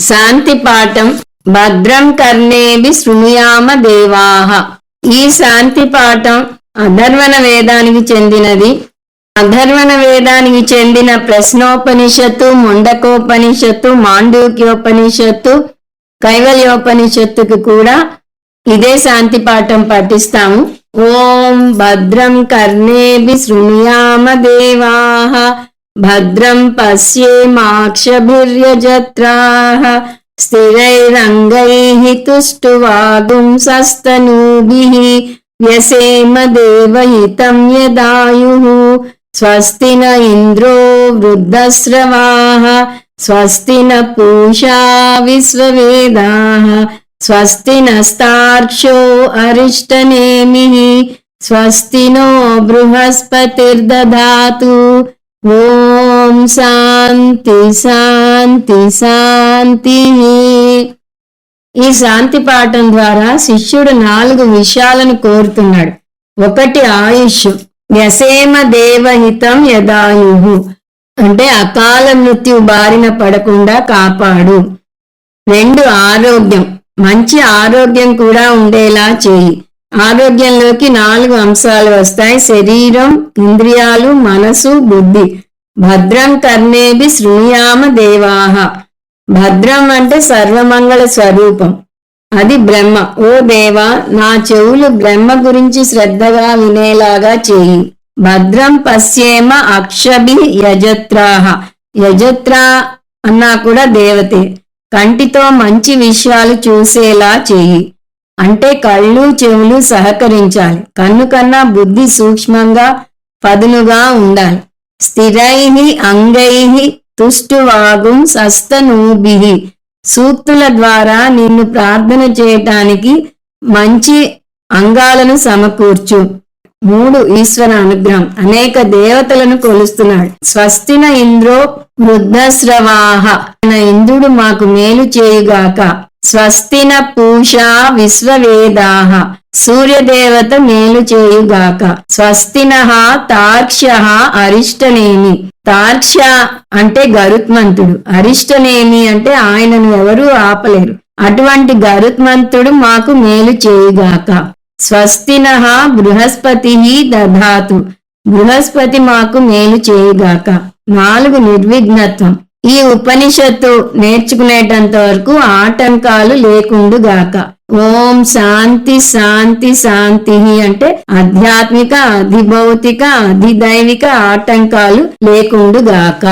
శాంతి పాఠం భద్రం కర్ణేభి శృణుయామ దేవాహ ఈ శాంతి పాఠం అధర్వణ వేదానికి చెందినది. అధర్వణ వేదానికి చెందిన ప్రశ్నోపనిషత్తు ముండకోపనిషత్తు మాండూక్యోపనిషత్తు కైవల్యోపనిషత్తుకు కూడా ఇదే శాంతి పాఠం పఠిస్తాము ఓం భద్రం కర్ణేభి శృణుయామ దేవాహ భద్రం పశ్యేమాక్షభిర్యజత్రాः స్థిరైరంగైः తుష్టువాగుంసస్తనూభిः వ్యసేమ దేవహితం యదాయుः స్వస్తి న ఇంద్రో వృద్ధస్రవాः స్వస్తి న పూషా విశ్వవేదాः స్వస్తి నస్తార్క్షో అరిష్టనేమిः స్వస్తి నో బృహస్పతిర్దధాతు ఓం శాంతి శాంతి శాంతి. ఈ శాంతి పాఠం ద్వారా శిష్యుడు నాలుగు విషయాలను కోరుతున్నాడు. ఒకటి ఆయుష్ వ్యసేమ దేవహితం యదాయు. అంటే అకాల మృత్యు బారిన పడకుండా కాపాడు. రెండు ఆరోగ్యం మంచి ఆరోగ్యం కూడా ఉండేలా చేయి. ఆరోగ్యంలోకి నాలుగు అంశాలు వస్తాయి. శరీరం ఇంద్రియాలు మనసు బుద్ధి. భద్రం కర్ణేభి శృణుయామ దేవాహ. భద్రం అంటే సర్వమంగళ స్వరూపం. అది బ్రహ్మ. ఓ దేవా నా చెవులు బ్రహ్మ గురించి శ్రద్ధగా వినేలాగా చేయి. భద్రం పశ్యేమ అక్షభి యజత్రాహ. యజత్రా అన్నా కూడా దేవతే. కంటితో మంచి విషయాలు చూసేలా చేయి. అంటే కళ్ళు చెవులు సహకరించాలి. కన్ను కన్నా బుద్ధి సూక్ష్మంగా పదునుగా ఉండాలి. స్థిరై అంగై తుష్టువాగుం సస్తనూభి. సూక్తుల ద్వారా నిన్ను ప్రార్థన చేయటానికి మంచి అంగాలను సమకూర్చు. మూడు ఈశ్వర అనుగ్రహం అనేక దేవతలను కొలుస్తున్నాడు. స్వస్తిన ఇంద్రో వృద్ధస్రవాహ ఇంద్రుడు మాకు మేలు చేయుగాక. స్వస్తిన పూషా విశ్వవేదాహ సూర్యదేవత మేలు చేయుగాక. స్వస్తిన తార్క్ష్య అరిష్టనేమి. తార్క్ష అంటే గరుత్మంతుడు. అరిష్టనేమి అంటే ఆయనను ఎవరూ ఆపలేరు. అటువంటి గరుత్మంతుడు మాకు మేలు చేయుగాక. స్వస్తిన బృహస్పతి దధాతు. బృహస్పతి మాకు మేలు చేయుగాక. నాలుగు నిర్విఘ్నత్వం. ఈ ఉపనిషత్తు నేర్చుకునేటంత వరకు ఆటంకాలు లేకుండుగాక ఓం శాంతి శాంతి శాంతి అంటే ఆధ్యాత్మిక అధిభౌతిక అధిదైవిక ఆటంకాలు లేకుండుగాక